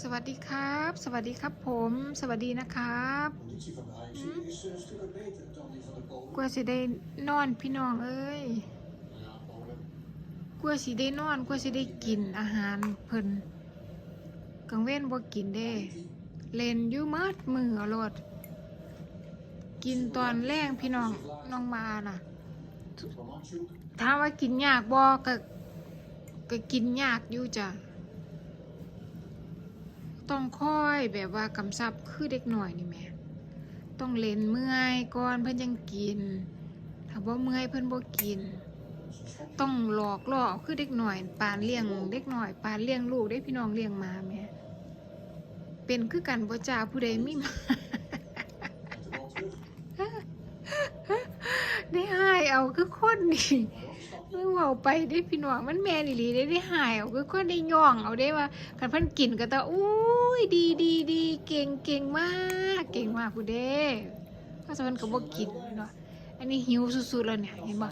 สวัสดีครับ สวัสดีครับผม สวัสดีนะครับกลัวสิได้นอนพี่น้องเอ้ยกลัวสิได้นอนกลัวสิได้กินอาหารเพิ่นกังเว้นบ่กินเด้เล่นยู่มัดมือเอาโลดกินตอนแรงพี่น้องน้องมาน่ะ Romanchuk. ถาว่ากินยากบ่ก็ก็กินยากอยู่จ้ะ ต้องค่อยแบบว่ากำซับคือเด็กหน่อยนี่แม่ต้องเล่นเมื่อยก่อนเพิ่อนยังกิน ถ้าบ่เมื่อยเพิ่อนบ่กิน ต้องหลอกล่อคือเด็กหน่อยปานเลี้ยงเด็กหน่อยปานเลี้ยงลูกได้พี่น้องเลี้ยงมาแหม่เป็นคือกันบ่จ้าผู้ใดมีมาได้ใหายเอาคือคนนี่ Maar wel gestapt. เมื่อเว้าไปได้พี่น้องมันแม่นอีหลีได้ได้หายเอาคือคนได้ย่องเอาได้ว่าคันเพิ่นกินก็ตะอุ้ยดีดีดีเก่งเก่งมาก เก่งมากผู้เด้เพราะฉะนั้นก็บ่กินเนาะอันนี้หิวสุดๆแล้วเนี่ยเห็นบ่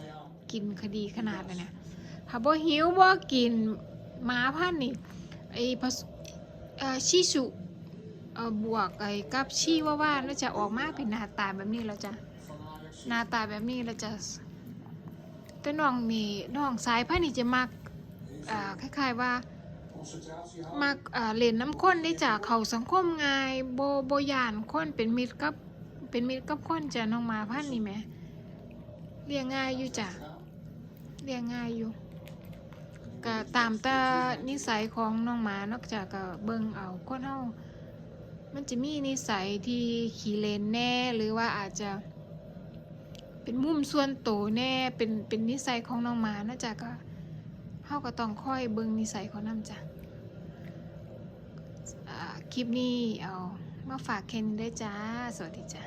กินคดีขนาดแล้วเนี่ยถ้าบ่หิวบ่กินหมาพันนี่ไอ้ผสชิสุบวกไอ้กับชีว่าว่าแล้วจะออกมาเป็นหน้าตาแบบนี้แล้วจ้ะหน้าตาแบบนี้แล้วจะ แต่น้องนี่น้องสายพันธุ์นี่จะมักอ่าคล้ายๆว่า มักอ่าเล่นน้ำข้นได้จากเขาสังคมง่ายโบโบยานคนเป็นมิตรกับเป็นมิตรกับคนจ้ะน้องหมาพันธุ์นี่แหมเลี้ยงง่ายอยู่จ้ะเลี้ยงง่ายอยู่ก็ตามแต่นิสัยของน้องหมานอกจากก็เบิ่งเอาคนเฮามันจะมีนิสัยที่ขี้เล่นแน่หรือว่าอาจจะ เป็นมุมส่วนโตแน่เป็นเป็นนิสัยของน้องหมานะจ๊ะก็เฮาก็ต้องค่อยเบิ่งนิสัยของน้ำจ้ะอ่าคลิปนี้เอามาฝากแค่นี้ได้จ้า สวัสดีจ้า